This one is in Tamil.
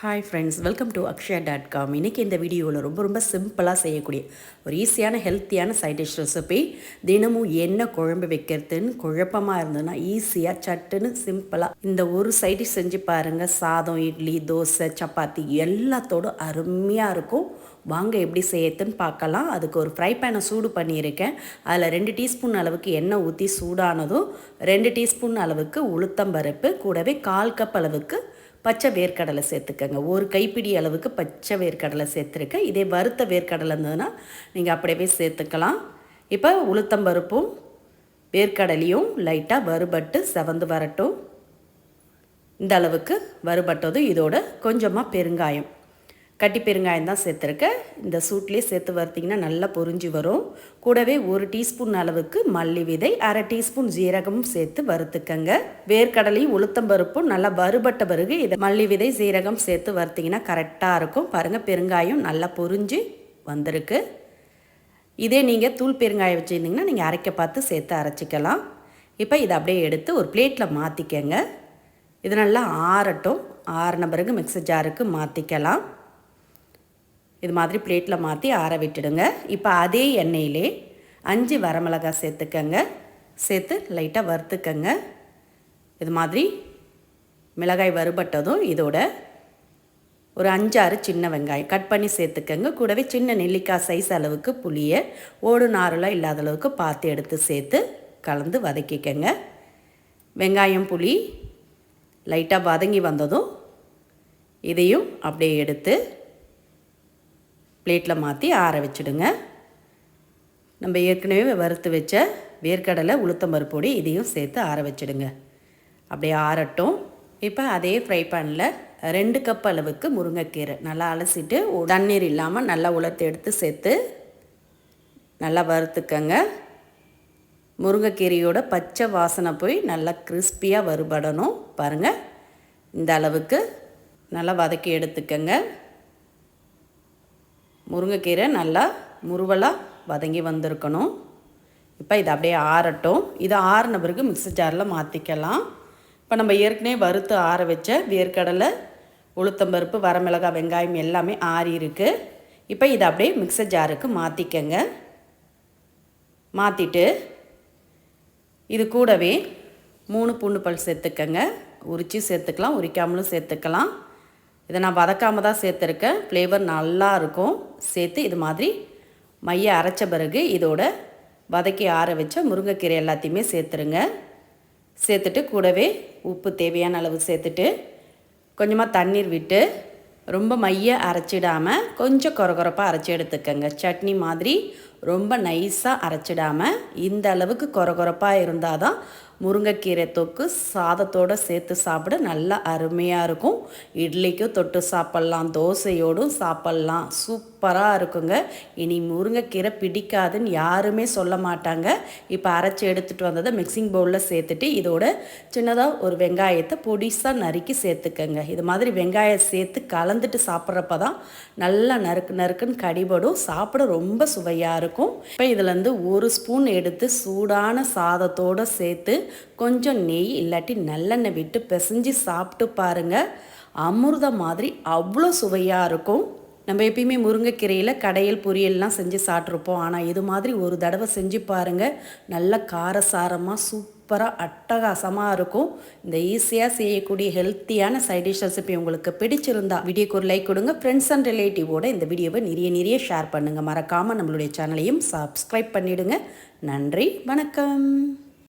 Hi friends welcome to Akshaya dot com இன்றைக்கி இந்த வீடியோவில் ரொம்ப ரொம்ப சிம்பிளாக செய்யக்கூடிய ஒரு ஈஸியான ஹெல்த்தியான சைட் டிஷ் ரெசிபி தினமும் என்ன குழம்பு வைக்கிறதுன்னு குழப்பமாக இருந்ததுன்னா ஈஸியாக சட்டுன்னு சிம்பிளாக இந்த ஒரு சைட் டிஷ் செஞ்சு பாருங்கள் சாதம் இட்லி தோசை சப்பாத்தி எல்லாத்தோடும் அருமையாக இருக்கும். வாங்க எப்படி செய்யறதுன்னு பார்க்கலாம். அதுக்கு ஒரு ஃப்ரை பேனை சூடு பண்ணியிருக்கேன். அதில் ரெண்டு டீஸ்பூன் அளவுக்கு எண்ணெய் ஊற்றி சூடானதும் ரெண்டு டீஸ்பூன் அளவுக்கு உளுத்தம்பருப்பு கூடவே கால் கப் அளவுக்கு பச்சை வேர்க்கடலை சேர்த்துக்கங்க. ஒரு கைப்பிடி அளவுக்கு பச்சை வேர்க்கடலை சேர்த்துருக்கேன். இதே வறுத்த வேர்க்கடலை இருந்ததுன்னா நீங்கள் அப்படியே சேர்த்துக்கலாம். இப்போ உளுத்தம்பருப்பும் வேர்க்கடலையும் லைட்டாக வறுபட்டு செவந்து வரட்டும். இந்த அளவுக்கு வறுபட்டதும் இதோட கொஞ்சமாக பெருங்காயம். கட்டி பெருங்காயம் தான் சேர்த்துருக்கேன். இந்த சூட்லேயே சேர்த்து வறுத்திங்கன்னா நல்லா பொறிஞ்சு வரும். கூடவே ஒரு டீஸ்பூன் அளவுக்கு மல்லி விதை அரை டீஸ்பூன் ஜீரகமும் சேர்த்து வறுத்துக்கங்க. வேர்க்கடலையும் உளுத்தம்பருப்பும் நல்லா வறுபட்ட பிறகு இதை மல்லி விதை ஜீரகம் சேர்த்து வறுத்திங்கன்னா கரெக்டாக இருக்கும். பாருங்கள் பெருங்காயம் நல்லா பொறிஞ்சு வந்திருக்கு. இதே நீங்கள் தூள் பெருங்காயம் வச்சுருந்தீங்கன்னா நீங்கள் அரைக்க பார்த்து சேர்த்து அரைச்சிக்கலாம். இப்போ இதை அப்படியே எடுத்து ஒரு பிளேட்டில் மாற்றிக்கங்க இது நல்லா ஆறட்டும். ஆறின பிறகு மிக்சர் ஜாருக்கு மாற்றிக்கலாம் இது மாதிரி பிளேட்டில் மாற்றி ஆற விட்டுடுங்க. இப்போ அதே எண்ணெயிலே அஞ்சு வரமிளகாய் சேர்த்துக்கங்க. சேர்த்து லைட்டாக வறுத்துக்கங்க. இது மாதிரி மிளகாய் வறுபட்டதும் இதோட ஒரு அஞ்சாறு சின்ன வெங்காயம் கட் பண்ணி சேர்த்துக்கங்க. கூடவே சின்ன நெல்லிக்காய் சைஸ் அளவுக்கு புளியை ஓடு நாரெலாம் இல்லாத அளவுக்கு பார்த்து எடுத்து சேர்த்து கலந்து வதக்கிக்கங்க. வெங்காயம் புளி லைட்டாக வதங்கி வந்ததும் இதையும் அப்படியே எடுத்து பிளேட்டில் மாற்றி ஆற வச்சுடுங்க. நம்ம ஏற்கனவே வறுத்து வச்ச வேர்க்கடலை உளுத்தம் பொடி இதையும் சேர்த்து ஆற வச்சுடுங்க. அப்படியே ஆறட்டும். இப்போ அதே ஃப்ரை பேனில் ரெண்டு கப் அளவுக்கு முருங்கைக்கீரை நல்லா அலசிட்டு தண்ணீர் இல்லாமல் நல்லா உலர்த்து எடுத்து சேர்த்து நல்லா வறுத்துக்கங்க. முருங்கைக்கீரையோட பச்சை வாசனை போய் நல்லா கிறிஸ்பியாக வறுபடணும். பாருங்கள் இந்த அளவுக்கு நல்லா வதக்கி எடுத்துக்கங்க. முருங்கைக்கீரை நல்லா முருவலாக வதங்கி வந்திருக்கணும். இப்போ இதை அப்படியே ஆறட்டும். இதை ஆறின பிறகு மிக்சர் ஜாரில் மாற்றிக்கலாம் இப்போ நம்ம ஏற்கனவே வறுத்து ஆற வச்ச வேர்க்கடலை உளுத்தம்பருப்பு வரமிளகாய் வெங்காயம் எல்லாமே ஆறி இருக்குது இப்போ இதை அப்படியே மிக்சர் ஜாருக்கு மாற்றிக்கங்க மாற்றிட்டு இது கூடவே மூணு பூண்டு பல் சேர்த்துக்கங்க. உரித்து சேர்த்துக்கலாம் உரிக்காமலும் சேர்த்துக்கலாம். இதை நான் வதக்காமல் தான் சேர்த்துருக்கேன். ஃப்ளேவர் நல்லா இருக்கும். சேர்த்து இது மாதிரி மைய அரைச்ச பிறகு இதோட வதக்கி ஆற வச்ச முருங்கைக்கீரை எல்லாத்தையுமே சேர்த்துருங்க. சேர்த்துட்டு கூடவே உப்பு தேவையான அளவு சேர்த்துட்டு கொஞ்சமாக தண்ணீர் விட்டு ரொம்ப மைய அரைச்சிடாமல் கொஞ்சம் குறகுறப்பாக அரைச்சி எடுத்துக்கோங்க. சட்னி மாதிரி ரொம்ப நைஸாக அரைச்சிடாமல் இந்த அளவுக்கு குறகுறப்பாக இருந்தால் தான் முருங்கைக்கீரை தொக்கு சாதத்தோடு சேர்த்து சாப்பிட நல்லா அருமையாக இருக்கும். இட்லிக்கும் தொட்டு சாப்பிட்லாம் தோசையோடும் சாப்பிட்லாம். சூப்பராக இருக்குங்க. இனி முருங்கைக்கீரை பிடிக்காதுன்னு யாருமே சொல்ல மாட்டாங்க. இப்போ அரைச்சி எடுத்துகிட்டு வந்ததை மிக்சிங் பவுலில் சேர்த்துட்டு இதோட சின்னதாக ஒரு வெங்காயத்தை பொடிசாக நறுக்கி சேர்த்துக்கங்க. இது மாதிரி வெங்காயம் சேர்த்து கலந்துட்டு சாப்பிட்றப்ப தான் நல்லா நறுக்கு நறுக்குன்னு கடிபடும். சாப்பிட ரொம்ப சுவையாக இருக்கும். இப்போ இதுலேருந்து ஒரு ஸ்பூன் எடுத்து சூடான சாதத்தோடு சேர்த்து கொஞ்சம் நெய் இல்லாட்டி நல்லெண்ணெய் விட்டு பிசைஞ்சு சாப்பிட்டு பாருங்கள் அமிர்தம் மாதிரி அவ்வளோ சுவையாக இருக்கும். நம்ம எப்பயுமே முருங்கைக்கீரையில் கடையில் பொரியல்லாம் செஞ்சு சாப்பிட்ருப்போம் ஆனால் இது மாதிரி ஒரு தடவை செஞ்சு பாருங்கள் நல்ல காரசாரமாக சூப்பராக அட்டகாசமாக இருக்கும். இந்த ஈஸியாக செய்யக்கூடிய ஹெல்த்தியான சைட் டிஷ் ரெசிபி உங்களுக்கு பிடிச்சிருந்தா வீடியோக்கு ஒரு லைக் கொடுங்க. ஃப்ரெண்ட்ஸ் அண்ட் ரிலேட்டிவோட இந்த வீடியோவை நிறைய நிறைய ஷேர் பண்ணுங்கள் மறக்காமல் நம்மளுடைய சேனலையும் சப்ஸ்கிரைப் பண்ணிவிடுங்க நன்றி வணக்கம்.